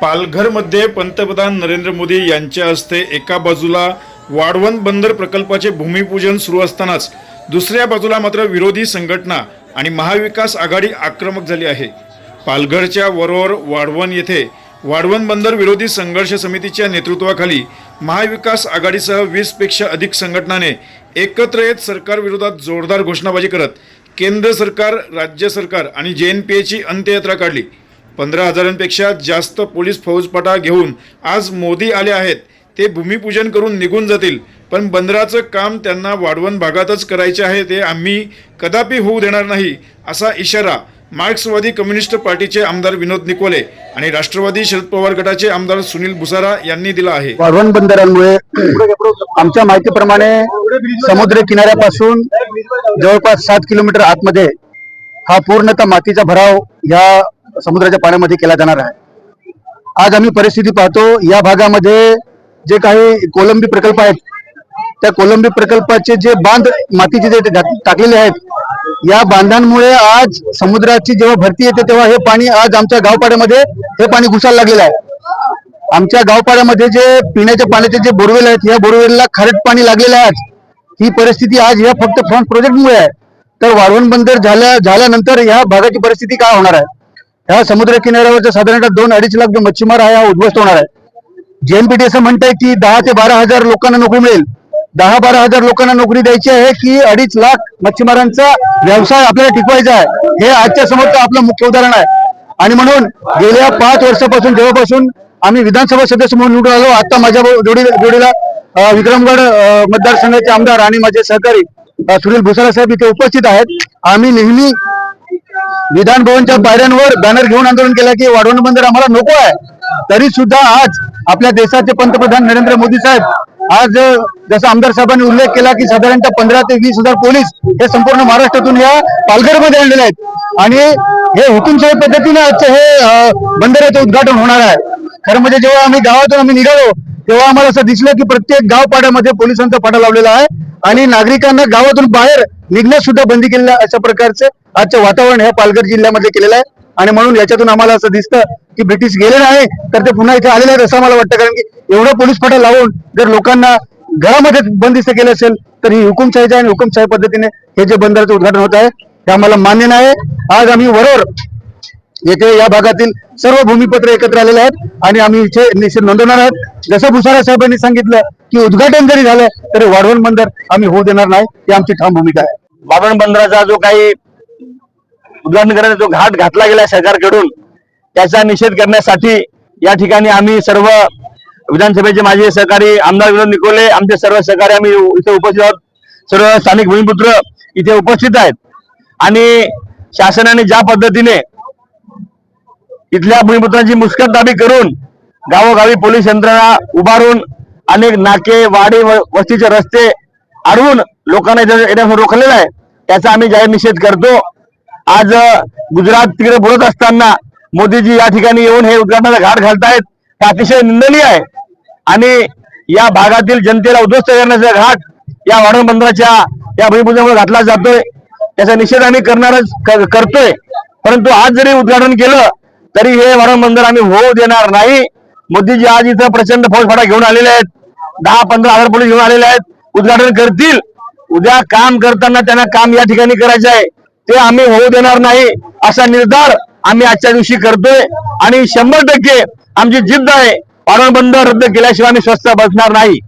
पालघरमध्ये पंतप्रधान नरेंद्र मोदी यांच्या हस्ते एका बाजूला वाढवण बंदर प्रकल्पाचे भूमिपूजन सुरू असतानाच दुसऱ्या बाजूला मात्र विरोधी संघटना आणि महाविकास आघाडी आक्रमक झाली आहे. पालघरच्या वरोवर वाढवण येथे वाढवण बंदर विरोधी संघर्ष समितीच्या नेतृत्वाखाली महाविकास आघाडीसह वीसपेक्षा अधिक संघटनाने एकत्र येत सरकारविरोधात जोरदार घोषणाबाजी करत केंद्र सरकार राज्य सरकार आणि जे एन पी एची अंत्ययात्रा काढली. पंधरा हजारांपेक्षा जास्त पोलीस फौजपटा घेऊन आज मोदी आले आहेत. ते भूमिपूजन करून निघून जातील. पण बंदराचं काम त्यांना वाढवण भागातच करायचे आहे ते आम्ही कदापि होऊ देणार नाही असा इशारा मार्क्सवादी कम्युनिस्ट पार्टीचे आमदार विनोद निकोले आणि राष्ट्रवादी शरद पवार गटाचे आमदार सुनील भुसारा यांनी दिला आहे. वाढवण बंदरांमुळे आमच्या माहितीप्रमाणे समुद्र किनाऱ्यापासून जवळपास सात किलोमीटर आतमध्ये हा पूर्णतः मातीचा भराव या समुद्राच्या पाण्यामध्ये केला जाणार आहे. आज आम्ही परिस्थिती पाहतो या भागामध्ये जे काही कोलंबी प्रकल्प आहेत त्या कोलंबी प्रकल्पाचे जे बांध मातीचे जे टाकलेले आहेत या बांधांमुळे आज समुद्राची जेव्हा भरती येते तेव्हा हे पाणी आज आमच्या गावपाड्यामध्ये हे पाणी घुसायला लागलेलं आहे. आमच्या गावपाड्यामध्ये जे पिण्याच्या पाण्याचे जे बोरवेल आहेत या बोरवेलला खारट पाणी लागलेलं आहे आज. ही परिस्थिती आज या फक्त फ्रंट प्रोजेक्टमुळे आहे. तर वाढवण बंदर झाल्या झाल्यानंतर या भागाची परिस्थिती काय होणार आहे? ह्या समुद्र किनाऱ्यावरच्या साधारणतः दोन अडीच लाख जो मच्छीमार हा उद्ध्वस्त होणार आहे. जेएमपीटी असं म्हणताय की दहा ते बारा हजार लोकांना नोकरी मिळेल. दहा बारा हजार लोकांना नोकरी द्यायची आहे की अडीच लाख मच्छीमारांचा व्यवसाय आपल्याला टिकवायचा आहे. हे आजच्या समोरचं आपलं मुख्य उदाहरण आहे. आणि म्हणून गेल्या पाच वर्षापासून जेव्हापासून आम्ही विधानसभा सदस्य म्हणून निवडून आलो आता माझ्या जोडी जोडीला विक्रमगड मतदारसंघाचे आमदार आणि माझे सहकारी सुनील भुसारा साहेब इथे उपस्थित आहेत. आम्ही नेहमी विधान भवनच्या पायऱ्यांवर बॅनर घेऊन आंदोलन केलं की वाढवण बंदर आम्हाला नको आहे. तरी सुद्धा आज आपल्या देशाचे पंतप्रधान नरेंद्र मोदी साहेब आज जसं आमदार साहेबांनी उल्लेख केला की साधारणतः पंधरा ते वीस हजार पोलीस हे संपूर्ण महाराष्ट्रातून या पालघरमध्ये आणलेले आहेत. आणि हे हुकुमशाही पद्धतीने आजचं हे बंदराचं उद्घाटन होणार आहे. खरं म्हणजे जेव्हा आम्ही गावातून आम्ही निघालो तेव्हा आम्हाला असं दिसलं की प्रत्येक गाव पाड्यामध्ये पोलिसांचा पाडा लावलेला आहे. आणि नागरिकांना गावातून बाहेर निघण्यास सुद्धा बंदी केलेला अशा प्रकारचे आजचं वातावरण हे पालघर जिल्ह्यामध्ये केलेलं आहे. आणि म्हणून याच्यातून आम्हाला असं दिसतं की ब्रिटिश गेले नाही तर ते पुन्हा इथे आलेले आहेत असं आम्हाला वाटतं. कारण की एवढं पोलीस फाटा लावून जर लोकांना घरामध्ये बंदिस्त केलं असेल तर ही हुकुमशाहीच्या आणि हुकुमशाही पद्धतीने हे जे बंदराचं उद्घाटन होत आहे हे आम्हाला मान्य नाही. आज आम्ही वरोर येथे या भागातील सर्व भूमिपत्र एकत्र आलेले आहेत आणि आम्ही इथे निश्चित नोंदवणार आहोत. जसं भुसारा साहेबांनी सांगितलं की उद्घाटन जरी झालं तरी वाढवण बंदर आम्ही होऊ देणार नाही. ही आमची ठाम भूमिका आहे. वाढवण बंदराचा जो काही उद्घाटन करण्याचा जो घाट घातला गेला सरकारकडून त्याचा निषेध करण्यासाठी या ठिकाणी आम्ही सर्व विधानसभेचे माझे सहकारी आमदार विनोद निकोले आमचे सर्व सहकारी आम्ही इथे उपस्थित आहोत. सर्व स्थानिक भूमिपुत्र इथे उपस्थित आहेत. आणि शासनाने ज्या पद्धतीने इथल्या भूमिपुत्रांची मुस्कटदाबी करून गावोगावी पोलीस यंत्रणा उभारून अनेक नाके वाडी व- वस्तीचे रस्ते अडवून लोकांना रोखलेला आहे त्याचा आम्ही जाहीर निषेध करतो. आज गुजरात तिकडे बोलत असताना मोदीजी या ठिकाणी येऊन हे उद्घाटनाचा घाट घालतायत हे अतिशय निंदनीय आहे. आणि या भागातील जनतेला उद्ध्वस्त करण्याचा घाट या वाढवण बंदराच्या या भूमिपूजनामुळे घातला जातोय. त्याचा निषेध आम्ही करणारच करतोय. परंतु आज जरी उद्घाटन केलं तरी हे वाढवण बंदर आम्ही होऊ देणार नाही. मोदीजी आज इथं प्रचंड फौजफाटा घेऊन आलेले आहेत. दहा पंधरा हजार पोलीस घेऊन आलेले आहेत. उद्घाटन करतील. उद्या काम करताना त्यांना काम या ठिकाणी करायचं आहे. ते आम्ही होऊ देणार नाही असा निर्धार आम्ही आजच्या दिवशी करतोय. आणि शंभर टक्के आमची जिद्द आहे. वाढवण बंद रद्द केल्याशिवाय आम्ही स्वस्त बसणार नाही.